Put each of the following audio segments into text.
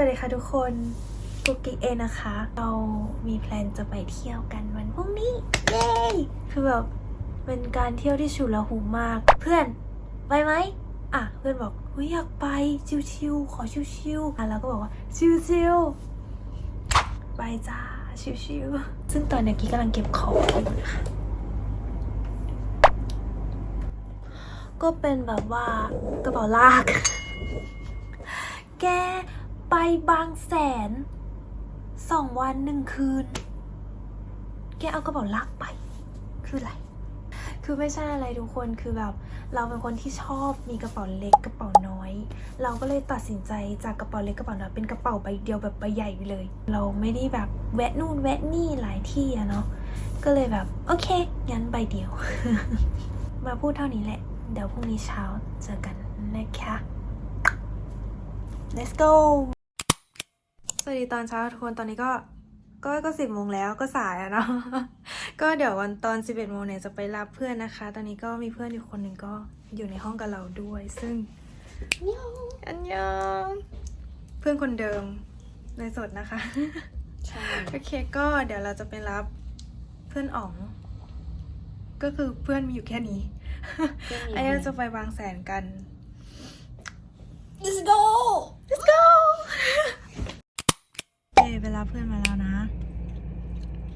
วัสดีค่ะทุกคนกุ๊กกิ๊กเองนะคะ เรามีแพลนจะไปเที่ยวกันวันพรุ่งนี้ เย้คือแบบเป็นการเที่ยวที่ฉุละหูมาก เพื่อนไปไหมอะเพื่อนบอกเฮ้ยอยากไปชิวๆขอชิวๆอะเราก็บอกว่าชิวๆไปจ้าชิวๆซึ่งตอนนี้กิ๊กกำลังเก็บของอยู่นะคะก็เป็นแบบว่ากระเป๋าลาก แก ไปบางแสนสองวันหนึ่งคืน แกเอากระเป๋าลากไป คืออะไร คือไม่ใช่อะไรทุกคนคือแบบ เราเป็นคนที่ชอบมีกระเป๋าเล็กกระเป๋าน้อย เราก็เลยตัดสินใจจากกระเป๋าเล็กกระเป๋าน้อยเป็นกระเป๋าใบเดียวแบบใบใหญ่ไปเลย เราไม่ได้แบบแวะนู่นแวะนี่หลายที่อะเนาะก็เลยแบบ โอเค งั้นใบเดียว มาพูดเท่านี้แหละ เดี๋ยวพรุ่งนี้เช้าเจอกันนะคะ let's go สวัสดีตอนเช้าทุกคนตอนนี้ก็ก็ก็สิบโมงแล้วก็สายอะเนาะก็เดี๋ยววันตอนสิบเอ็ดโมงเนี่ยจะไปรับเพื่อนนะคะ ตอนนี้ก็มีเพื่อนอยู่คนหนึ่งก็อยู่ในห้องกับเราด้วย ซึ่งอันยองเพื่อนคนเดิมในสดนะคะใช่โอเคก็เดี๋ยวเราจะไปรับเพื่อนอ๋อง ก็คือเพื่อนมีอยู่แค่นี้ไอ้เราจะไปบางแสนกัน Let's go let's go เอ ไปรับเพื่อนมาแล้วนะ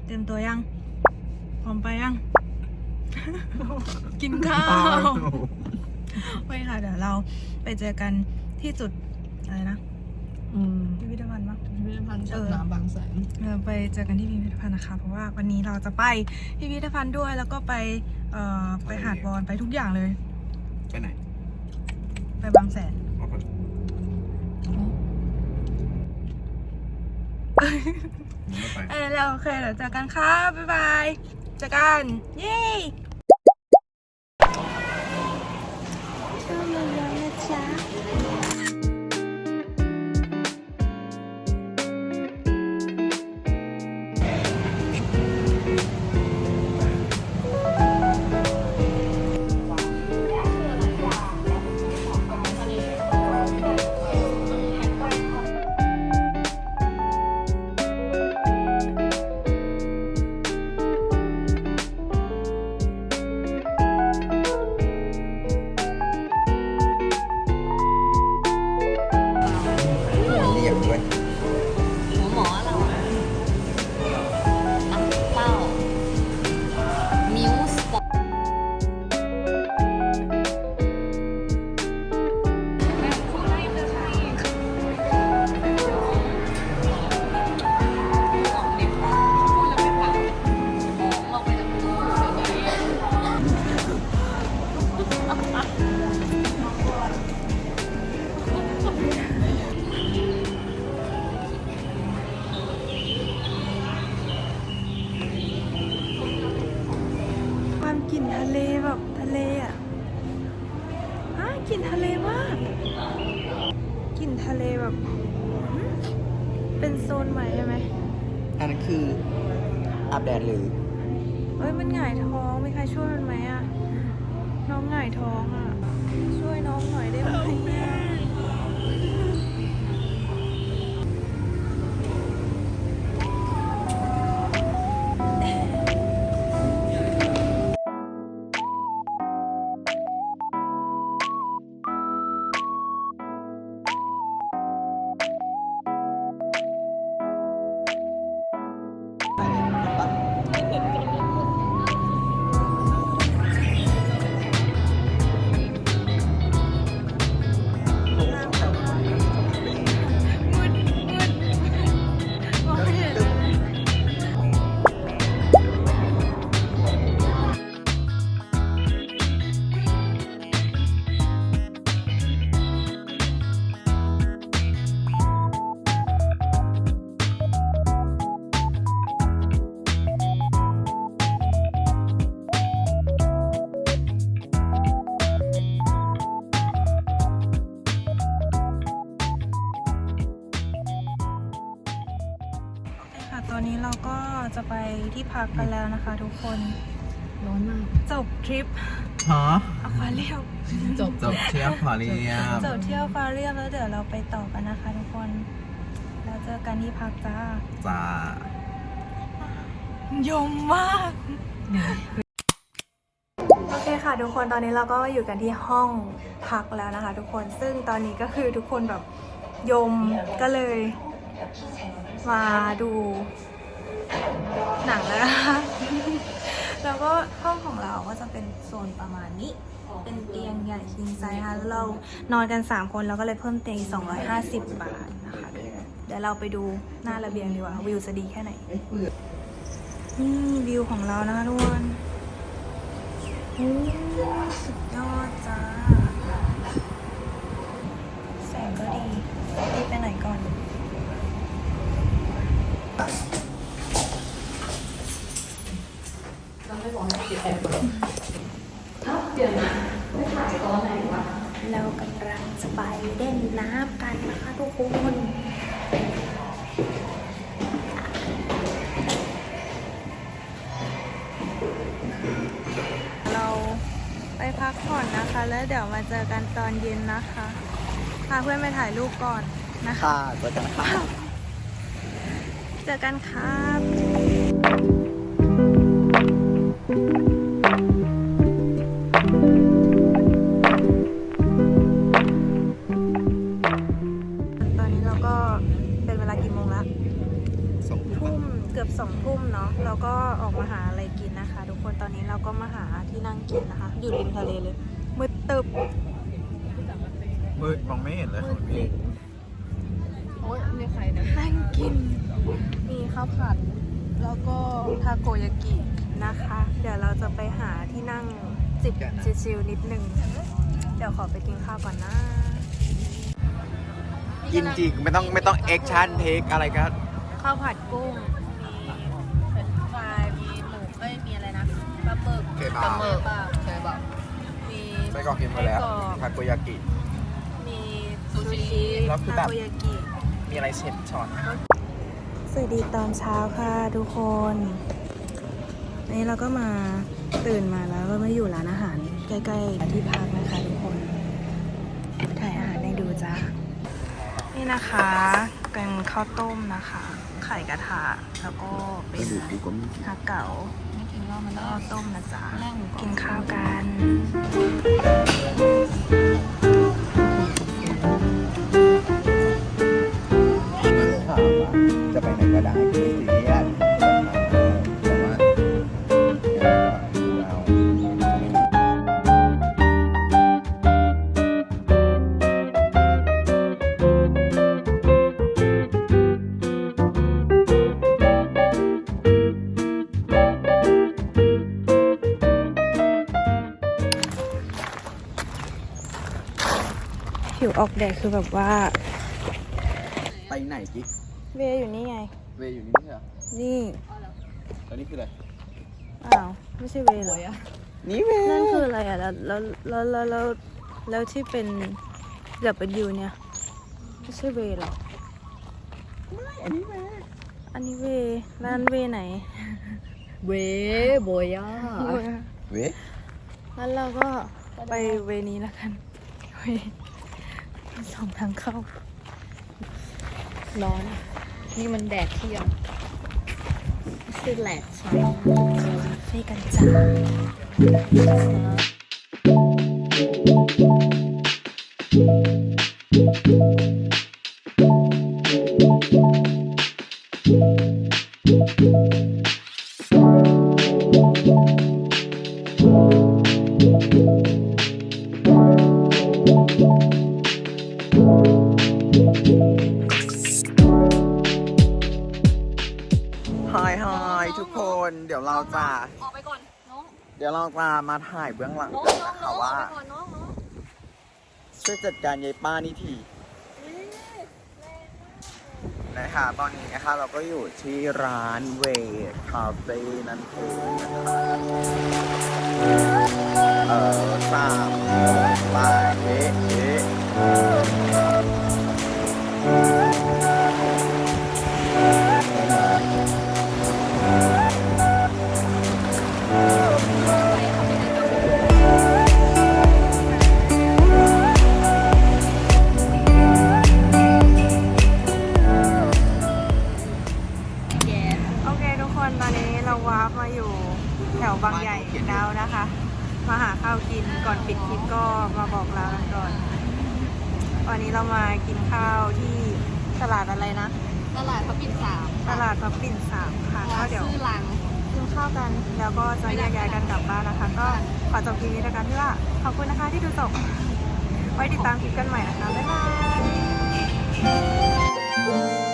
เตรียมตัวยัง พร้อมไปยัง กินข้าวไปค่ะ เดี๋ยวเราไปเจอกันที่จุด อะไรนะอืมพิพิธภัณฑ์ปะพิพิธภัณฑ์สัตเออว์น้ำบางแสนเราไปเจอกันที่พิพิธภัณฑ์นะคะ เพราะว่าวันนี้เราจะไปพิพิธภัณฑ์ด้วยแล้วก็ไปเอ่อไปหาดบอลไปทุกอย่างเลย ไปไหน ไปบางแสน ออกก่อนไม่ไปเออแล้วโอเคเดี๋ยวเจอกันครับบ๊ายบายเจอกันเย้ คืออาบแดดหรือเอ้ยมันหงายท้องมีใครช่วยมันไหมอะน้องหงายท้องอะช่วยน้องหน่อยได้ไหม ที่พักกันแล้วนะคะทุกคน ร้อนมากจบทริปฮะอควาเรียมจบจบเที่ยวพอเรียมจบเที่ยวฟาเรียมแล้วเดี๋ยวเราไปต่อกันนะคะทุกคนจอกันที่พักจ้าจ้ายมมากโอเคค่ะทุกคนตอนนี้เราก็อยู่กันที่ห้องพักแล้วนะคะ ทุกคนซึ่งตอนนี้ก็คือทุกคนแบบยมก็เลยมาดู หนังแล้วนะคะแล้วก็ห้องของเราก็จะเป็นโซนประมาณนี้ เป็นเตียงใหญ่คิงไซส์ค่ะแล้วเรานอนกัน 3 คนเราก็เลยเพิ่มเตียงอีก250 บาทนะคะ เดี๋ยวเราไปดูหน้าระเบียงดีกว่า วิวจะดีแค่ไหน นี่วิวของเรานะคะทุกคนโอ้สุดยอดจ้า แสงก็ดีรีบไปไหนก่อน เรากำลังจะไปเล่นน้ำกันนะคะทุกคนเราไปพักผ่อนนะคะ แล้วเดี๋ยวมาเจอกันตอนเย็นนะคะพาเพื่อนไปถ่ายรูปก่อนนะคะ ค่ะเจอกันค่ะ เจอกันครับ ตอนนี้เราก็เป็นเวลากี่โมงแล้วสองทุ่มเกือบสองทุ่มเนาะเราก็ออกมาหาอะไรกินนะคะ ทุกคนตอนนี้เราก็มาหาที่นั่งกินนะคะ อยู่ริมทะเลเลยมืดตึบมืดมองไม่เห็นเลยคุณพี่โอ้ยมีใครนะนั่งกินมีข้าวผัดแล้วก็ทาโกยากิ นะคะ เดี๋ยวเราจะไปหาที่นั่งจิบชิลๆนิดนึง เดี๋ยวขอไปกินข้าวก่อนนะกินจริงไม่ต้องไม่ต้องแอคชั่นเทคอะไรก็ข้าวผัดกุ้ง มีเฟรนช์ฟรายมีหมูเอ้ยมีอะไรนะปลาหมึกเคบับปลาหมึกปลาใช่ป่ะมีไส้กรอกกินมาแล้วไส้กรอกทาโกยากิ มีซูชิแล้วคือแบบ ทาโกยากิ มีอะไรเช็ดช้อน สวัสดีตอนเช้าค่ะทุกคนวั นี้เราก็มาตื่นมาแล้วก็มาอยู่ร้านอาหาร ใกล้ๆที่พักนะคะทุกคนถ่ายอาหารให้ดูจ้านี่นะคะ เป็นข้าวต้มนะคะ ไข่กระทะแล้วก็เป็นดูกูก็มีฮาเก๋าไม่กินว่ามันต้ก็ต้มนะจ๊ะกินข้าวกัน ออกแดดคือแบบว่า ไปไหนกิ๊กเวย์อยู่นี่ไง เวย์อยู่นี่ไม่ใช่เหรอนี่แล้วนี่คืออะไรอ้าวไม่ใช่เวย์เหรอนี่เวย์นั่นคืออะไรอะแล้วแล้วแล้วแล้วแล้วแล้วที่เป็นดับเบิลยูเนี่ยไม่ใช่เวย์เหรออันนี้เวย์อันนี้เวย์ร้านเวย์ไหน เวโบย่าเวย์งั้นเราก็ไปเวย์นี้แล้วกันเวย์ สองทางเข้า ร้อน นี่มันแดดเที่ยงคือแหลกใช่คาเฟ่กันจ้าายฮายทุกคน เดี๋ยวเราจะออกไปก่อนน้องเดี๋ยวเราจะมาถ่ายเบื้องหลังน้องกันน้องนะคะน้องออว่ากไปก่อนน้องน้องช่วยจัดการยายป้านี่ทีนะคะตอนนี้นะคะเราก็อยู่ที่ร้านเวทคาเฟ่นั่นเองนะคะ นสามตลาดพระปิ่นสามค่ะก็เดี๋ยวชื่อลังกินข้าวกันแล้วก็จะแยกย้ายกันกลับบ้านนะคะ ก็ขอจบคลิปนี้ด้วยกันที่ว่าขอบคุณนะคะที่ดูจบไว้ติดตามคลิปกันใหม่นะคะบ๊ายบาย